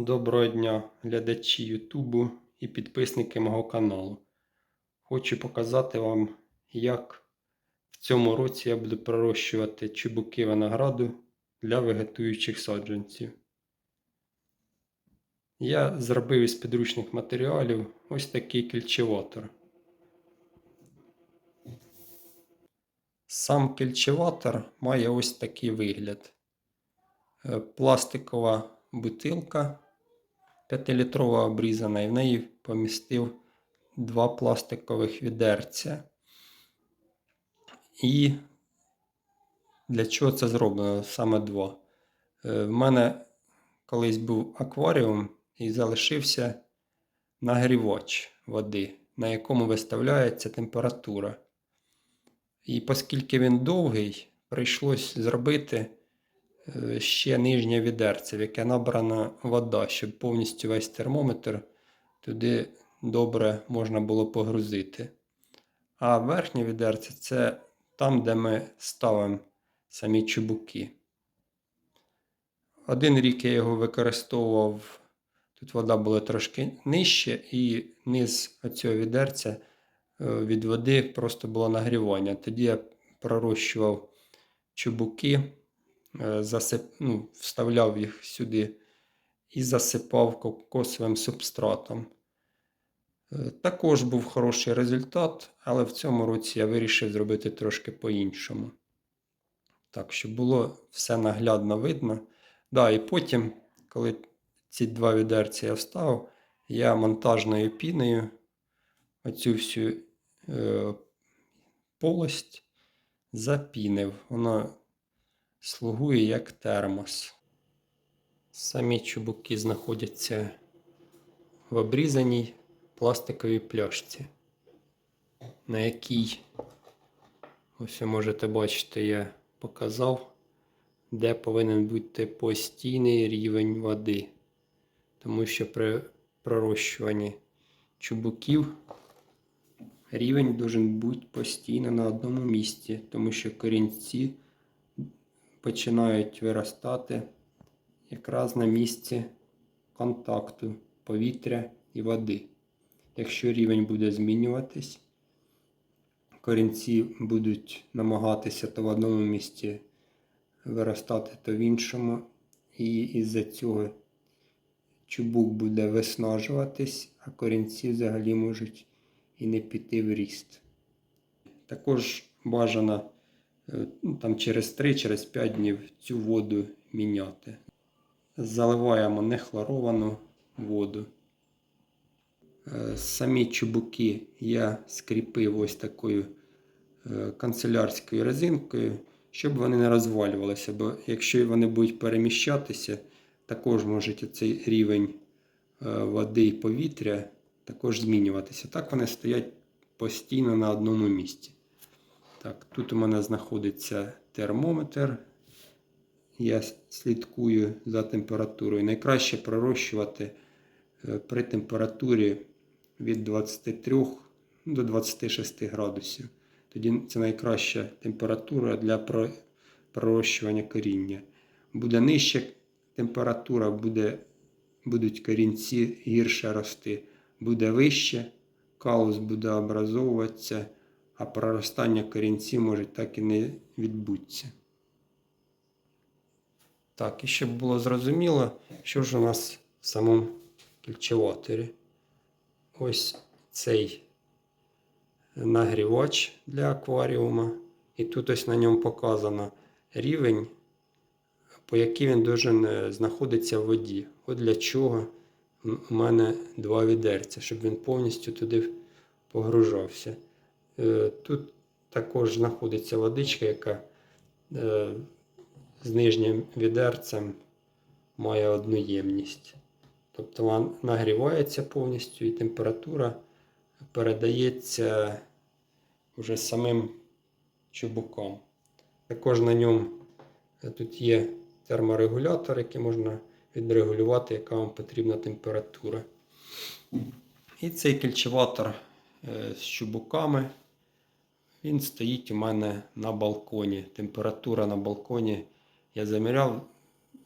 Доброго дня, глядачі Ютубу і підписники мого каналу. Хочу показати вам, як в цьому році я буду пророщувати чубуки винограду для вегетуючих саджанців. Я зробив із підручних матеріалів ось такий кільчеватор. Сам кільчеватор має ось такий вигляд. Е, Пластикова бутилка 5-літрова обрізана, і в неї помістив два пластикових відерця. І для чого це зроблено? Саме два. Е, В мене колись був акваріум і залишився нагрівач води, на якому виставляється температура. І оскільки він довгий, прийшлось зробити ще нижнє відерце, в яке набрана вода, щоб повністю весь термометр туди добре можна було погрузити. А верхнє відерце це там, де ми ставимо самі чубуки. Один рік я його використовував, тут вода була трошки нижче, і низ цього відерця е, від води просто було нагрівання. Тоді я пророщував чубуки, е, засип... ну, вставляв їх сюди і засипав кокосовим субстратом. Е, Також був хороший результат, але в цьому році я вирішив зробити трошки по-іншому. Так, щоб було все наглядно видно. Да, і потім, коли ці два відерці я вставив, я монтажною піною оцю всю е, полость запінив. Воно слугує як термос. Самі чубуки знаходяться в обрізаній пластиковій пляшці, на якій, ось ви можете бачити, я показав, де повинен бути постійний рівень води. Тому що при пророщуванні чубуків рівень должен бути постійно на одному місці, тому що корінці починають виростати якраз на місці контакту повітря і води. Якщо рівень буде змінюватись, корінці будуть намагатися то в одному місці виростати, то в іншому, і із-за цього чубук буде виснажуватись, а корінці взагалі можуть і не піти в ріст. Також бажано е, ну, там, через 3-5 через днів цю воду міняти. Заливаємо нехлоровану воду. Е, Самі чубуки я скріпив ось такою е, канцелярською резинкою, щоб вони не розвалювалися. Бо якщо вони будуть переміщатися, також може цей рівень е, води і повітря також змінюватися. Так вони стоять постійно на одному місці. Так, Тут у мене знаходиться термометр. Я слідкую за температурою. Найкраще пророщувати при температурі від 23 до 26 градусів. Тоді це найкраща температура для пророщування коріння. Буде нижча температура, буде, будуть корінці гірше рости. Буде вище, каус буде образовуватися, а проростання корінців може так і не відбутися. Так, і щоб було зрозуміло, що ж у нас в самому кільчеваторі ось цей нагрівач для акваріума. І тут ось на ньому показано рівень, по який він должен знаходитися в воді. От для чого у мене два відерця, щоб він повністю туди погружався. Е, тут також знаходиться водичка, яка е, з нижнім відерцем має одну ємність. Тобто вона нагрівається повністю і температура передається вже самим чубуком. Також на ньому е, тут є терморегулятор, який можна відрегулювати, яка вам потрібна температура. І цей кільчеватор з чубуками. Він стоїть у мене на балконі. Температура на балконі я заміряв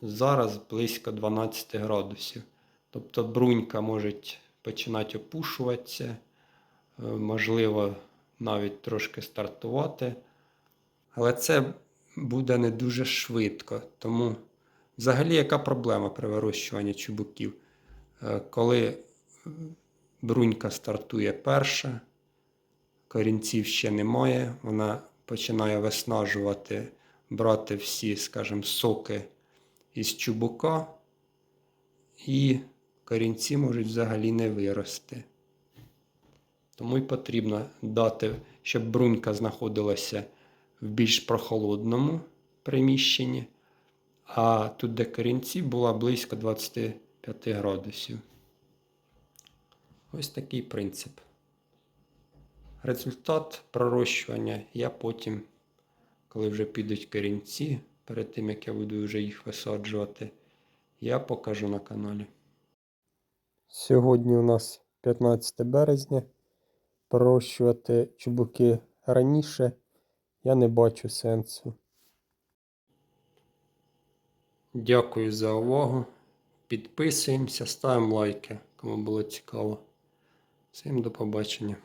зараз близько 12 градусів. Тобто брунька може починати опушуватися, е, можливо, навіть трошки стартувати. Але це буде не дуже швидко. Тому взагалі яка проблема при вирощуванні чубуків? Е, Коли брунька стартує перша, корінців ще немає, вона починає виснажувати, брати всі, скажімо, соки із чубука, і корінці можуть взагалі не вирости. Тому й потрібно дати, щоб брунька знаходилася в більш прохолодному приміщенні, а тут, де корінці, була близько 25 градусів. Ось такий принцип. Результат пророщування я потім, коли вже підуть корінці, перед тим як я буду вже їх висаджувати, я покажу на каналі. Сьогодні у нас 15 березня. Пророщувати чубуки раніше я не бачу сенсу. Дякую за увагу. Підписуємося, ставимо лайки, кому було цікаво. Всім до побачення.